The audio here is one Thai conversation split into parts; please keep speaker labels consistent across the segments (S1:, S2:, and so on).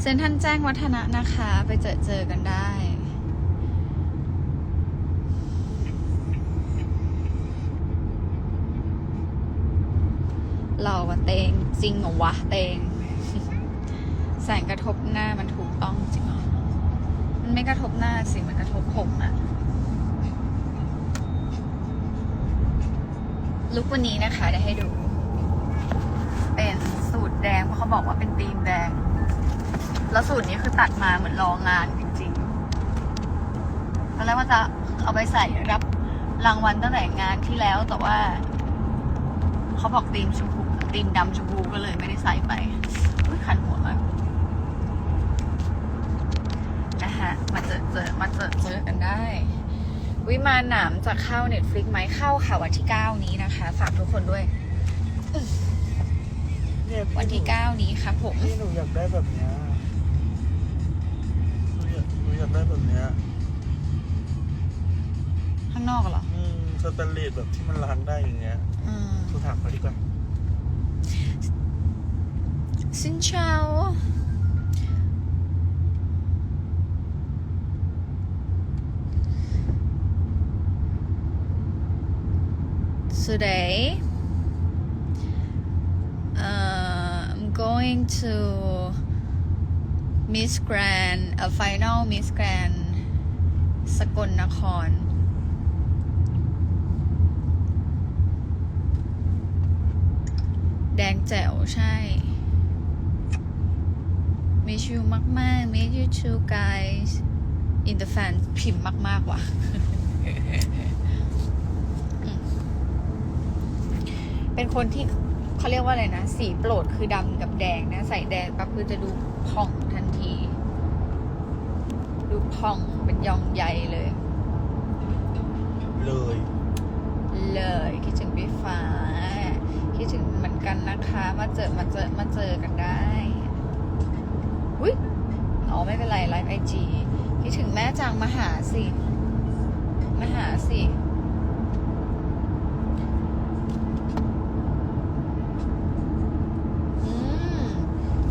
S1: เซ็นทรัลแจ้งวัฒนะนะคะ ไปเจอเจอกันได้เราอะเตงจริงเหรอวะเตง แสงกระทบหน้ามันถูกต้องจริงเหรอมันไม่กระทบหน้าสิมันกระทบผมอะลุกวันนี้นะคะเดี๋ยวให้ดู เป็นสูตรแดงเพราะเขาบอกว่าเป็นธีมแดง แล้วสูตรนี้คือตัดมาเหมือนรองานจริงๆตอนแรกว่าจะเอาไปใส่รับรางวัลตั้งแต่งานที่แล้วแต่ว่าเขาบอกธีมชมพูธีมดำชมพูก็เลยไม่ได้ใส่ไปอุ๊ยคันหัวมากนะฮะมาเจอเจอมาเจอเจอกันได้ วิมานหนามจะเข้าเน็ตฟลิกไหมเข้าค่ะวันที่9นี้นะคะ ฝากทุกคนด้วย
S2: เนี่ยพี่
S1: วันที่9นี้ครับผม
S2: พี่หนูอยากได้แบบเนี้ยหนูอยากหนูอยากได้แบบเนี้ย
S1: ข้างนอกเหรอ
S2: อืมสแตนเลสแบบที่มันล้างได้อย่างเงี้ย
S1: อืม
S2: โทรถามเขาดีกว่า
S1: ซินเชา Today, uh, I'm going to Miss Grand, a final Miss Grand สกลนคร แดงแจ๋วใช่ Miss you มากๆ Miss you too guys in the fan พิมพ์มาก ๆ ว่ะ เป็นคนที่เขาเรียกว่าอะไรนะ สีโปรดคือดำกับแดงนะ ใส่แดงปั๊บคือจะดูผ่อง ดูผ่องเป็นยองใหญ่เลย
S2: เลย
S1: เลยคิดถึงพี่ฟ้า คิดถึงเหมือนกันนะคะ มาเจอมาเจอมาเจอกันได้อุ้ยอ๋อไม่เป็นไรไลฟ์ไอจีคิดถึงแม่จังมาหาสิมาหาสิอืม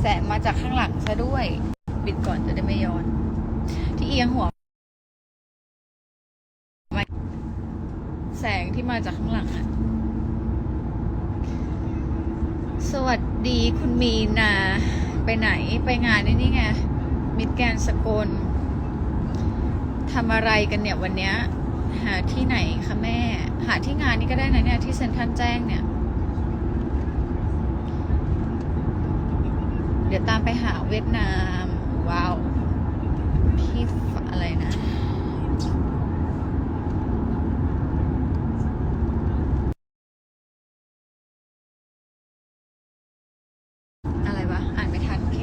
S1: แสงมาจากข้างหลังซะด้วย ปิดก่อนจะได้ไม่ย้อนที่เอียงหัวแสงที่มาจากข้างหลังอะสวัสดีคุณมีนาไปไหนไปงานนี่นี่ไง มิดแกนสกลทำอะไรกันเนี่ยวันเนี้ย หาที่ไหนคะแม่ หาที่งานนี่ก็ได้นะเนี่ย ที่เซ็นทรัลแจ้งเนี่ย เดี๋ยวตามไปหาเวียดนาม ว้าว อะไรนะ อะไรวะ อ่านไม่ทันโอเค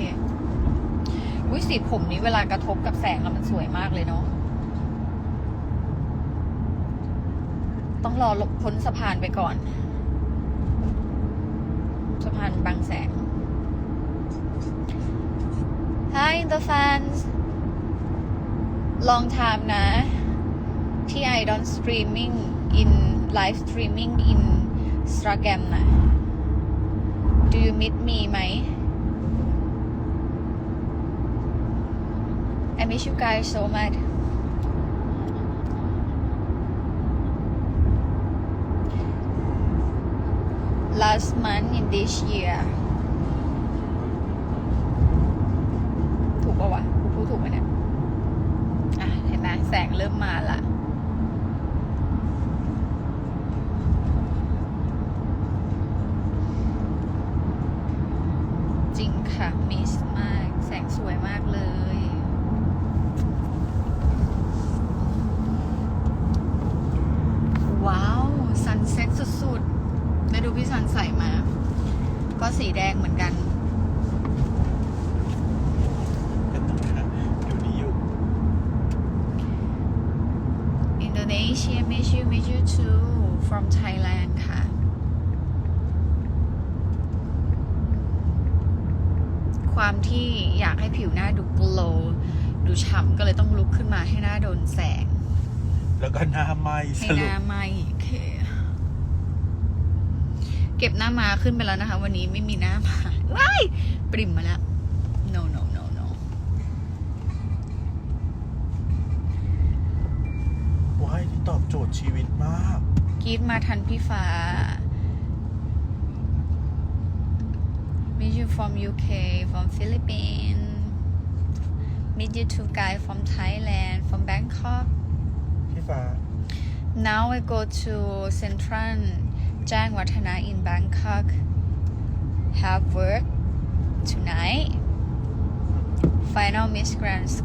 S1: วิสีผมนี้เวลากระทบกับแสงแล้วมันสวยมากเลยเนาะ ต้องรอหลบพ้นสะพานไปก่อน สะพานบางแสง Hi the fans long time นะ ที่ I don't streaming in live streaming in Instagram นะ Do you meet me ไหม I miss you guys so much last month in this year ถูกปะวะ พูดถูกไหมเนี่ย แสงเริ่มมาละ จริงค่ะ มิสมาก แสงสวยมากเลย ว้าว ซันเซ็ตสุดๆได้ดูพี่ซันใส่มา ก็สีแดงเหมือนกัน
S2: เป็นตรงนี้อยู่นี่อยู่
S1: Indonesia miss you miss you too from Thailand ค่ะ ความที่อยากให้ผิวหน้าดูโกลว์ดูฉ่ำก็เลยต้องลุกขึ้นมาให้หน้าโดนแสง
S2: แล้วก็หน้าไหมส
S1: ให้ห
S2: รุป
S1: น้าไหมโอเค เก็บหน้ามาขึ้นไปแล้วนะคะ วันนี้ไม่มีหน้ามาว้ายปริมมาแล้ว no no
S2: ตอบโจทย์ชีวิตมาก
S1: กรีดมาทันพี่ฟ้า Meet you from UK from Philippines Meet you two guys from Thailand from Bangkok
S2: พี่ฟ้า
S1: Now I go to Central แจ้งวัฒนะ in Bangkok have work tonight Final Miss Grand ส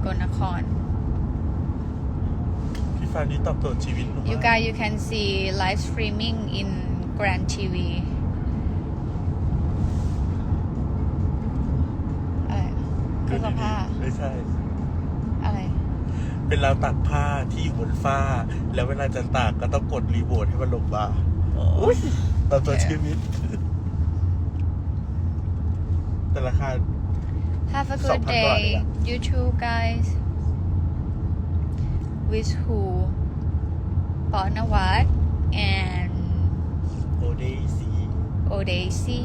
S1: กลนคร
S2: พี่ฟ้านี่ตอบโจทย์ชีวิตหนู
S1: You
S2: มาก
S1: guys you can see live streaming in Grand TV อะไรเครื่องซักผ้า
S2: ไม่ใช่
S1: อะไร
S2: เป็นราวตากผ้าที่อยู่บนฝ้า แล้วเวลาจะตากก็ต้องกดรีโมทให้มันลงมาอุ๊ยตอบโจทย์ชีวิต แต่ราคา
S1: Have a
S2: สอง
S1: good
S2: พันกว่า
S1: day
S2: เลยอะ
S1: you too guys with who ปอนวัต and
S2: โอเดซี
S1: Odaisy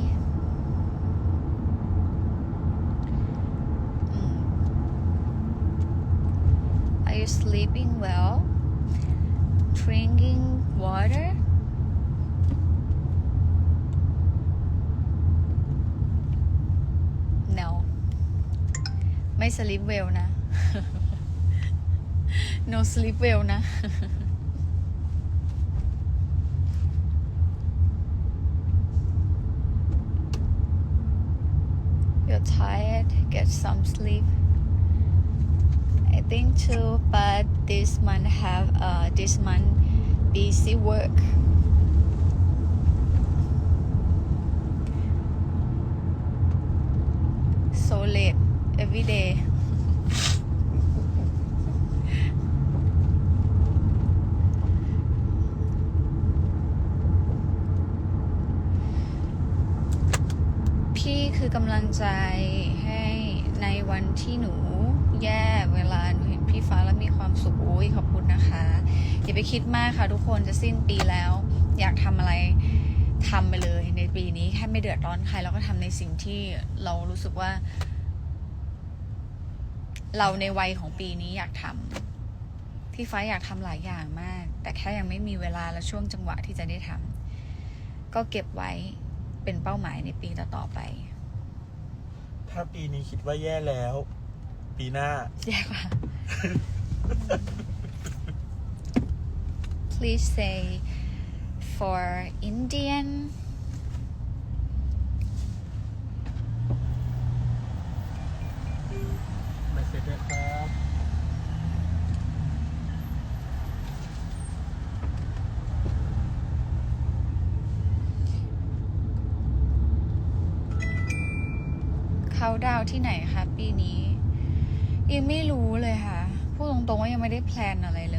S1: อืม Are you sleeping well? Drinking water? No ไม่ sleep well นะ no sleep well นะ You're tired, get some sleep. I think too, but this month have uh this month busy work. คิดมากค่ะทุกคนจะสิ้นปีแล้ว อยากทำอะไรทำไปเลยในปีนี้แค่ไม่เดือดร้อนใครแล้วก็ทำในสิ่งที่เรารู้สึกว่า เราในวัยของปีนี้อยากทำพี่ฟ้าอยากทำหลายอย่างมาก แต่แค่ยังไม่มีเวลาและช่วงจังหวะที่จะได้ทำก็เก็บไว้เป็นเป้าหมายในปีต่อๆไป
S2: ถ้าปีนี้คิดว่าแย่แล้ว ปีหน้า
S1: แย่กว่า Please say for Indian
S2: ไม่เสร็จด้วยครับ
S1: เขาดาวน์ที่ไหนคะปีนี้ยังไม่รู้เลยค่ะ พูดตรงๆว่ายังไม่ได้แพลนอะไรเลยอะ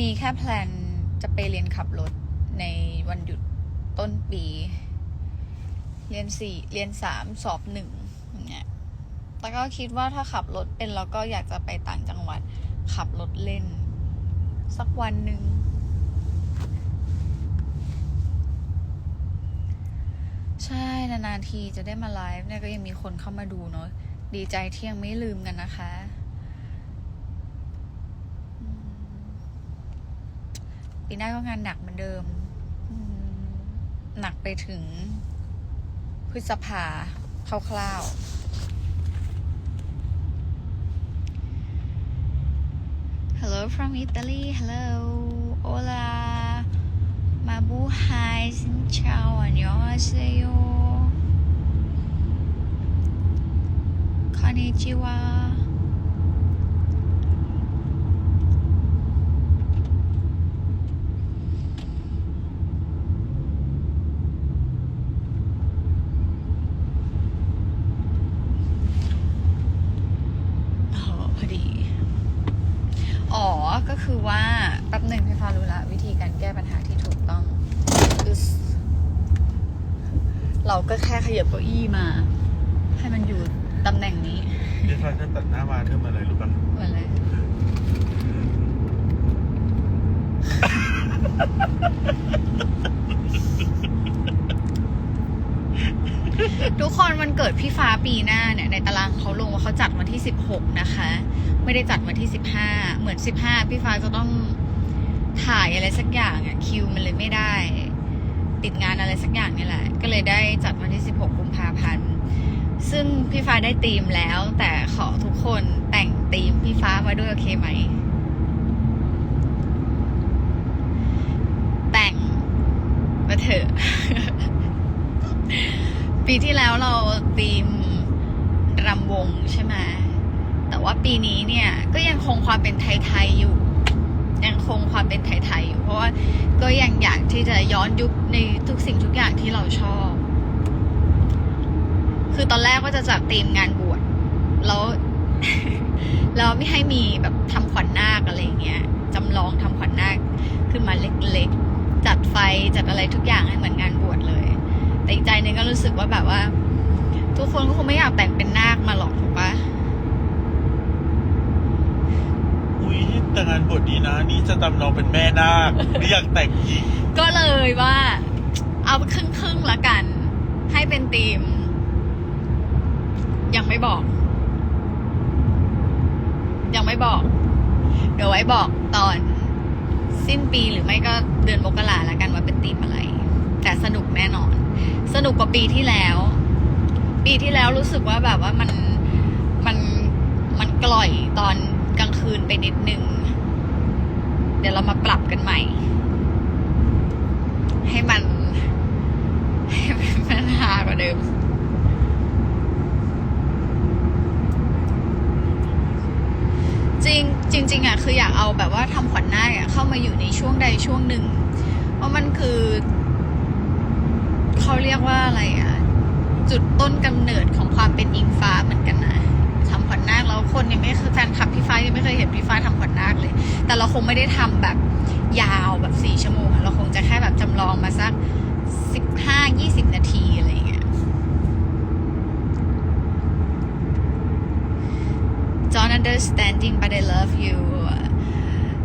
S1: มีแค่แพลนจะไปเรียนขับรถในวันหยุดต้นปี เรียนสี่เรียนสามสอบหนึ่งอย่างเงี้ยแต่ก็คิดว่าถ้าขับรถเป็นแล้วก็อยากจะไปต่างจังหวัด ขับรถเล่น สักวันหนึ่งใช่นานๆทีจะได้มาไลฟ์เนี่ยก็ยังมีคนเข้ามาดูเนาะดีใจที่ยังไม่ลืมกันนะคะอืม ปีหน้าก็งานหนักเหมือนเดิม หนักไปถึงพฤษภาคร่าวๆ Hello from Italy Hello Hola Ma buhay Xin chào Annyeonghaseyo Konnichiwa อะ
S2: ไรรู้ป่ะ
S1: เหมือนเลยทุกคนวันเกิดพี่ฟ้าปีหน้าเนี่ย ในตารางเขาลงว่าเขาจัดวันที่ 16 นะคะ ไม่ได้จัดวันที่ 15 เหมือน 15 พี่ฟ้าจะต้องถ่ายอะไรสักอย่างอะคิวมันเลยไม่ได้ ติดงานอะไรสักอย่างนี่แหละ ก็เลยได้จัดวันที่ 16 กุมภาพันธ์ ซึ่งพี่ฟ้าได้ธีมแล้ว แต่ขอทุกคนแต่งธีมพี่ฟ้ามาด้วยโอเคไหม แต่งมาเถอะ ปีที่แล้วเราธีมรำวงใช่ไหมแต่ว่าปีนี้เนี่ยก็ยังคงความเป็นไทยๆอยู่ ยังคงความเป็นไทยๆอยู่ เพราะว่าก็ยังอยากที่จะย้อนยุคในทุกสิ่งทุกอย่างที่เราชอบ คือตอนแรกว่าจะจัดธีมงานบวชแล้วแล้วไม่ให้มีแบบทำขวัญนาคอะไรอย่างเงี้ยจำลองทำขวัญนาคขึ้นมาเล็กๆ จัดไฟจัดอะไรทุกอย่างให้เหมือนงานบวชเลย แต่อีกใจหนึงก็รู้สึกว่าแบบว่า ทุกคนก็คงไม่อยากแต่งเป็นนาคมาหรอกถูกปะ
S2: อุ้ยแต่งานบทดีนะ นี่จะจำลองเป็นแม่นาคนี่อยากแต่งหญิง
S1: ก็เลยว่า เอาครึ่งครึ่งๆละกัน ให้เป็นธีม ยังไม่บอก ยังไม่บอก เดี๋ยวไว้บอกตอนสิ้นปีหรือไม่ก็เดือนมกราละกันว่าเป็นธีมอะไร แต่สนุกแน่นอน สนุกกว่าปีที่แล้ว ปีที่แล้วรู้สึกว่าแบบว่ามันมันมันกล่อยตอนกลางคืนไปนิดนึง เดี๋ยวเรามาปรับกันใหม่ ให้มัน ให้มันฮากว่าเดิม จริงจริงๆอะคืออยากเอาแบบว่าทำขวัญนาคอะเข้ามาอยู่ในช่วงใดช่วงหนึ่ง เพราะมันคือเขาเรียกว่าอะไรอะ จุดต้นกำเนิดของความเป็นอิงฟ้าเหมือนกันนะทำขวัญนาคแล้วคนยังไม่เคยแฟนคลับพี่ฟ้ายังไม่เคยเห็นพี่ฟ้าทำขวัญนาคเลย แต่เราคงไม่ได้ทำแบบยาวแบบสี่ชั่วโมงอะเราคงจะแค่แบบจำลองมาสักสิบห้ายี่สิบนาทีอะไร don't understanding but I love you.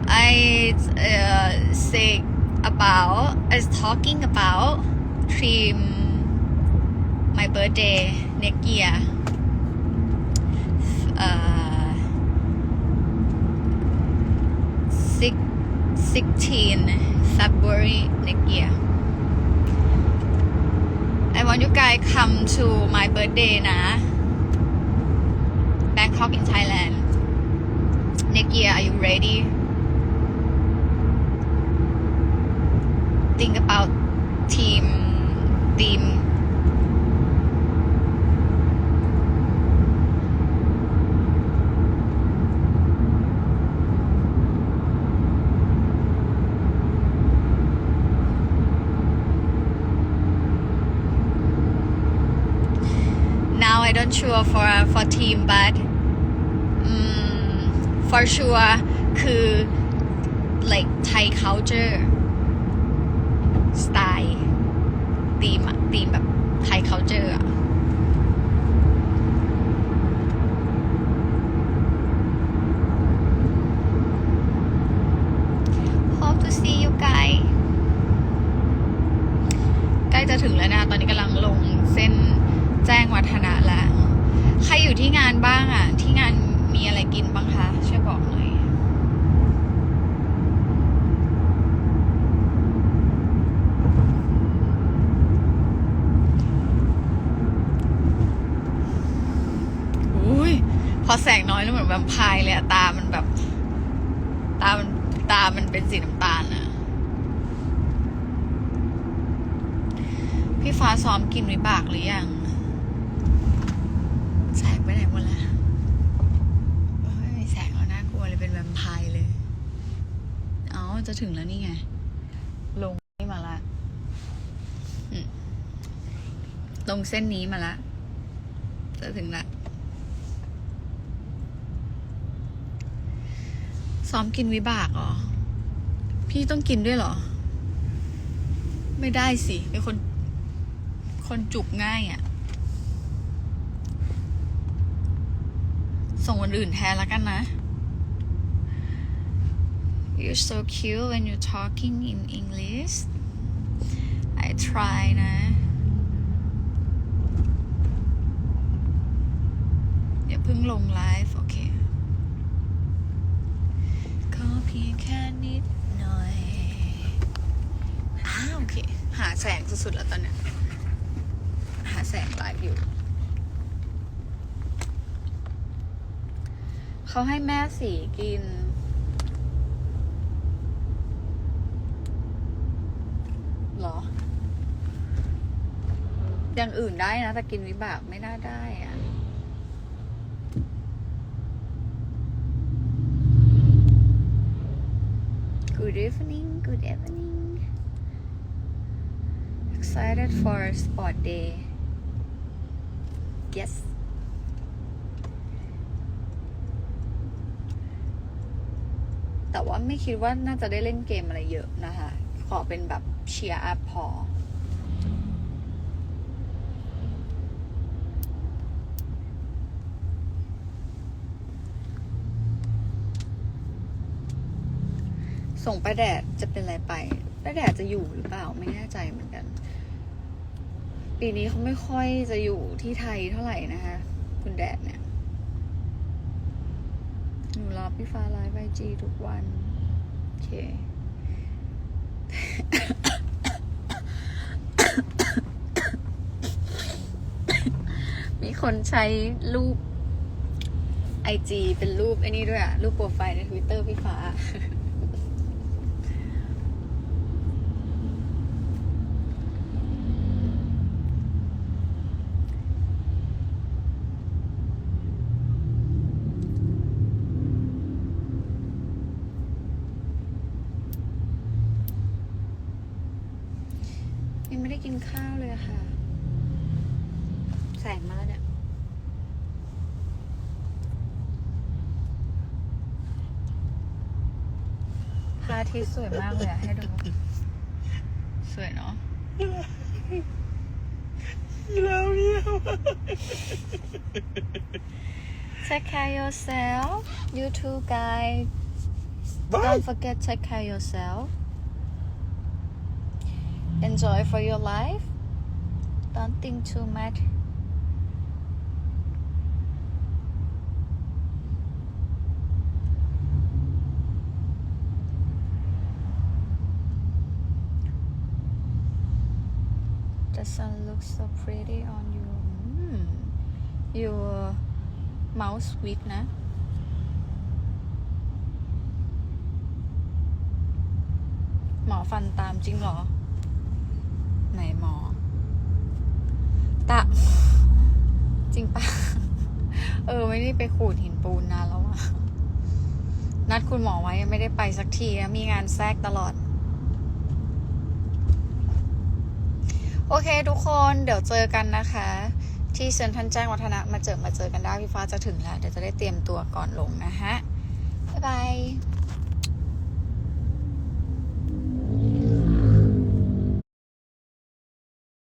S1: I uh, say about I was talking about dream my birthday next year uh, six, 16 February next year I want you guys come to my birthday นะ Bangkok in Thailand. Year, are you ready? Think about team, team. Now I don't sure for for team but for sure คือ like Thai culture style ธีมอะธีมแบบ Thai culture อะ Hope to see you guys ใกล้จะถึงแล้วนะ ตอนนี้กำลังลงเส้นแจ้งวัฒนะแล้ว ใครอยู่ที่งานบ้างอะที่งาน มีอะไรกินบ้างคะ ช่วยบอกหน่อย อุ้ย พอแสงน้อยแล้วเหมือนแวมไพร์เลยอะตา มันแบบ ตา มัน ตา มันเป็นสีน้ำตาลอะพี่ฟ้าซ้อมกินวิบากหรือยัง แสงไปไหนหมดแล้วเฮ้ยไม่มีแสงแล้วน่ากลัวเลยเป็นแวมไพร์เลย เอ้า จะถึงแล้วนี่ไง ลงนี่มาละอืมลงเส้นนี้มาละ จะถึงละ ซ้อมกินวิบากเหรอพี่ต้องกินด้วยเหรอ ไม่ได้สิเป็นคน คนจุกง่ายอะ่ะ ส่งวันอื่นแทนแล้วกันนะ You're so cute when you're talking in English I try นะ อย่าเพิ่งลงไลฟ์ โอเค ขอเพียงแค่นิดหน่อยอ้าโอเค หาแสงสุดๆแล้วตอนนี้หาแสงไลฟ์อยู่ เขาให้แม่สีกิน เหรอ อย่างอื่นได้นะ แต่กินวิบากไม่น่าได้อะ Good evening, good evening. Excited for sport day. Yes. แต่ว่าไม่คิดว่าน่าจะได้เล่นเกมอะไรเยอะนะคะ ขอเป็นแบบเชียร์อัพพอ ส่งไปแดดจะเป็นอะไรไปป้าแดดจะอยู่หรือเปล่าไม่แน่ใจเหมือนกัน ปีนี้เขาไม่ค่อยจะอยู่ที่ไทยเท่าไหร่นะคะ คุณแดดเนี่ยหนูรอพี่ฟ้าไลฟ์ไอจีทุกวันโอเคมีคนใช้รูปไอจีเป็นรูปไอ้นี่ด้วยอะรูปโปรไฟล์ในทวิตเตอร์พี่ฟ้า ยังไม่ได้ กินข้าวเลยอะค่ะ แสงมาแล้วเนี่ย พระอาทิตย์สวยมากเลยอะให้ดู สวยเนาะ
S2: แล้วเนี่ย
S1: Take care yourself you too guys
S2: บ้า
S1: don't forget take care yourself enjoy for your life don't think too much The sun looks so pretty on you. Mm. Your mouth sweet นะ หมอฟันตามจริงเหรอ ไหนหมอ ตะ จริงปะเออ ไม่ได้ไปขูดหินปูนนานแล้วอะนัดคุณหมอไว้ยังไม่ได้ไปสักทีนะมีงานแทรกตลอด โอเคทุกคนเดี๋ยวเจอกันนะคะ ที่เซ็นทรัลแจ้งวัฒนะมาเจอมาเจอกันได้พี่ฟ้าจะถึงแล้ว เดี๋ยวจะได้เตรียมตัวก่อนลงนะฮะ บ๊ายบาย